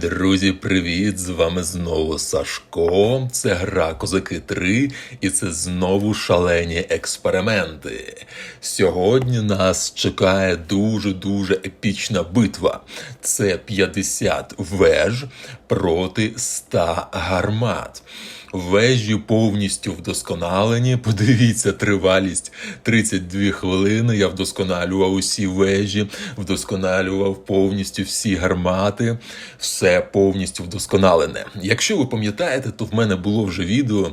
Друзі, привіт! З вами знову Сашко. Це гра Козаки 3, і це знову шалені експерименти. Сьогодні нас чекає дуже-дуже епічна битва. Це 50 веж проти 100 гармат. Вежі повністю вдосконалені. Подивіться, тривалість 32 хвилини. Я вдосконалював усі вежі, вдосконалював повністю всі гармати. Все повністю вдосконалене. Якщо ви пам'ятаєте, то в мене було вже відео.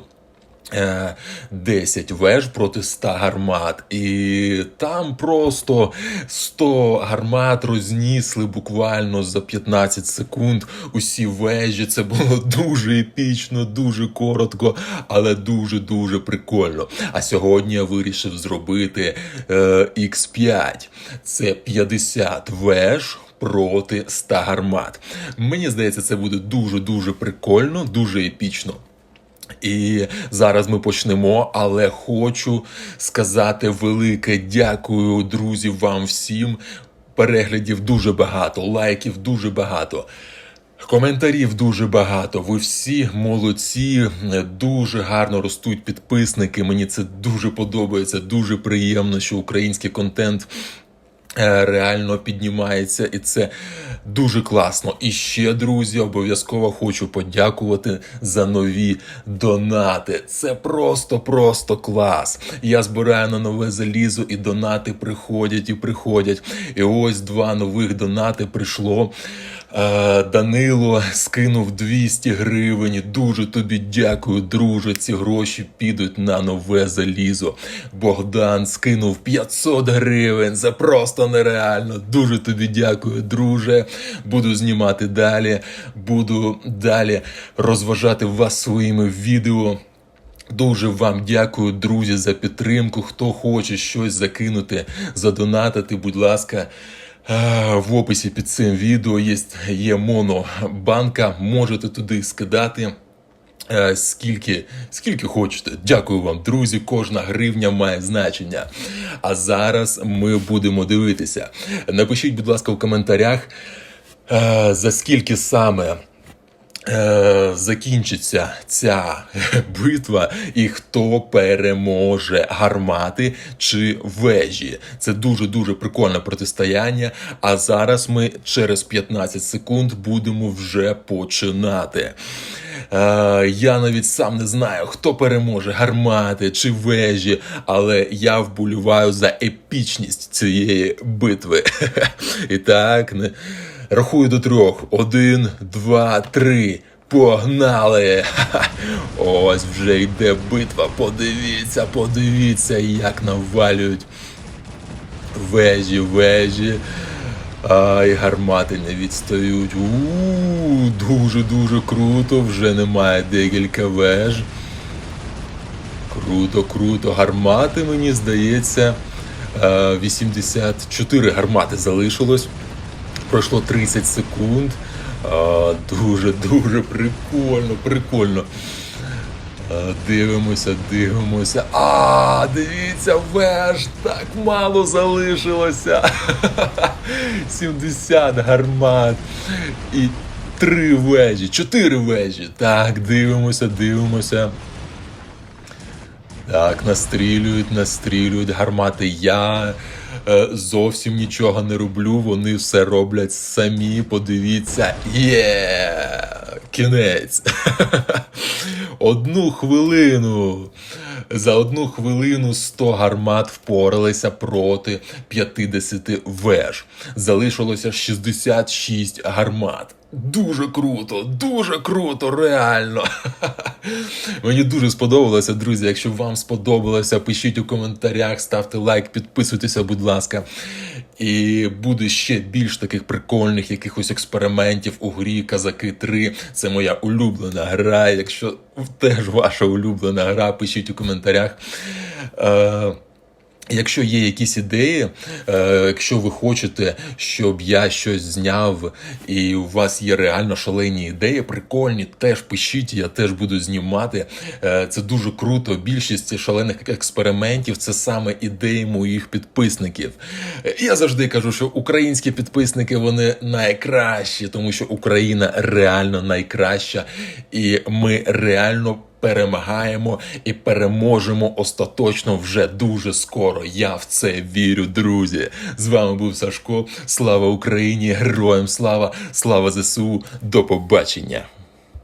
Е, 10 веж проти 100 гармат, і там просто 100 гармат рознісли буквально за 15 секунд усі вежі. Це було дуже епічно, дуже коротко, але дуже дуже прикольно. А сьогодні я вирішив зробити е, X5. Це 50 веж. Проти 100 гармат. Мені здається, це буде дуже дуже прикольно, дуже епічно. І зараз ми почнемо, але хочу сказати велике дякую, друзі, вам всім. Переглядів дуже багато, лайків дуже багато. Коментарів дуже багато. Ви всі молодці, дуже гарно ростуть підписники. Мені це дуже подобається. Дуже приємно, що український контент реально піднімається, і це дуже класно. І ще, друзі, обов'язково хочу подякувати за нові донати. Це просто-просто клас. Я збираю на нове залізо, і донати приходять і приходять. І ось два нових донати прийшло. Е, Данило скинув 200 гривень. Дуже тобі дякую, друже. Ці гроші підуть на нове залізо. Богдан скинув 500 гривень. Це просто нереально. Дуже тобі дякую, друже. Буду знімати далі. Буду далі розважати вас своїми відео. Дуже вам дякую, друзі, за підтримку. Хто хоче щось закинути, задонатити, будь ласка. Е, В описі під цим відео є, є монобанка. Можете туди скидати. е, Скільки, скільки хочете. Дякую вам, друзі. Кожна гривня має значення. А зараз ми будемо дивитися. Напишіть, будь ласка, в коментарях, е, за скільки саме закінчиться ця битва, і хто переможе гармати чи вежі. Це дуже дуже прикольне протистояння. А зараз ми через 15 секунд будемо вже починати. Е, я навіть сам не знаю, хто переможе гармати чи вежі, але я вболіваю за епічність цієї битви. І так, не... рахую до трьох. Один, два, три. Погнали! Ха-ха. Ось вже йде битва. Подивіться, подивіться, як навалюють вежі, вежі. Ай, гармати не відстають. У дуже дуже круто. Вже немає декілька веж. Круто, круто. Гармати, мені здається. е, 84 гармати залишилось. Пройшло 30 секунд. Дуже, дуже прикольно, прикольно. Дивимося, дивимося. А, дивіться, веж так мало залишилося. 70 гармат. І три вежі, чотири вежі. Так, дивимося, дивимося. Так, настрілюють, настрілюють гармати. Я е, зовсім нічого не роблю. Вони все роблять самі. Подивіться. Є! Кінець. Одну хвилину. За одну хвилину 100 гармат впоралися проти 50 веж. Залишилося 66 гармат. Дуже круто, дуже круто, реально. Мені дуже сподобалося, друзі. Якщо вам сподобалося, пишіть у коментарях, ставте лайк, підписуйтеся, будь ласка. І буде ще більш таких прикольних якихось експериментів у грі Казаки 3. Це моя улюблена гра. Якщо теж ваша улюблена гра, пишіть у коментарях. Е, Якщо є якісь ідеї, е, якщо ви хочете, щоб я щось зняв, і у вас є реально шалені ідеї, прикольні, теж пишіть, я теж буду знімати. Е, це дуже круто. Більшість шалених експериментів це саме ідеї моїх підписників. Я завжди кажу, що українські підписники вони найкращі, тому що Україна реально найкраща, і ми реально перемагаємо і переможемо остаточно вже дуже скоро. Я в це вірю, друзі. З вами був Сашко. Слава Україні! Героям слава! Слава ЗСУ! До побачення!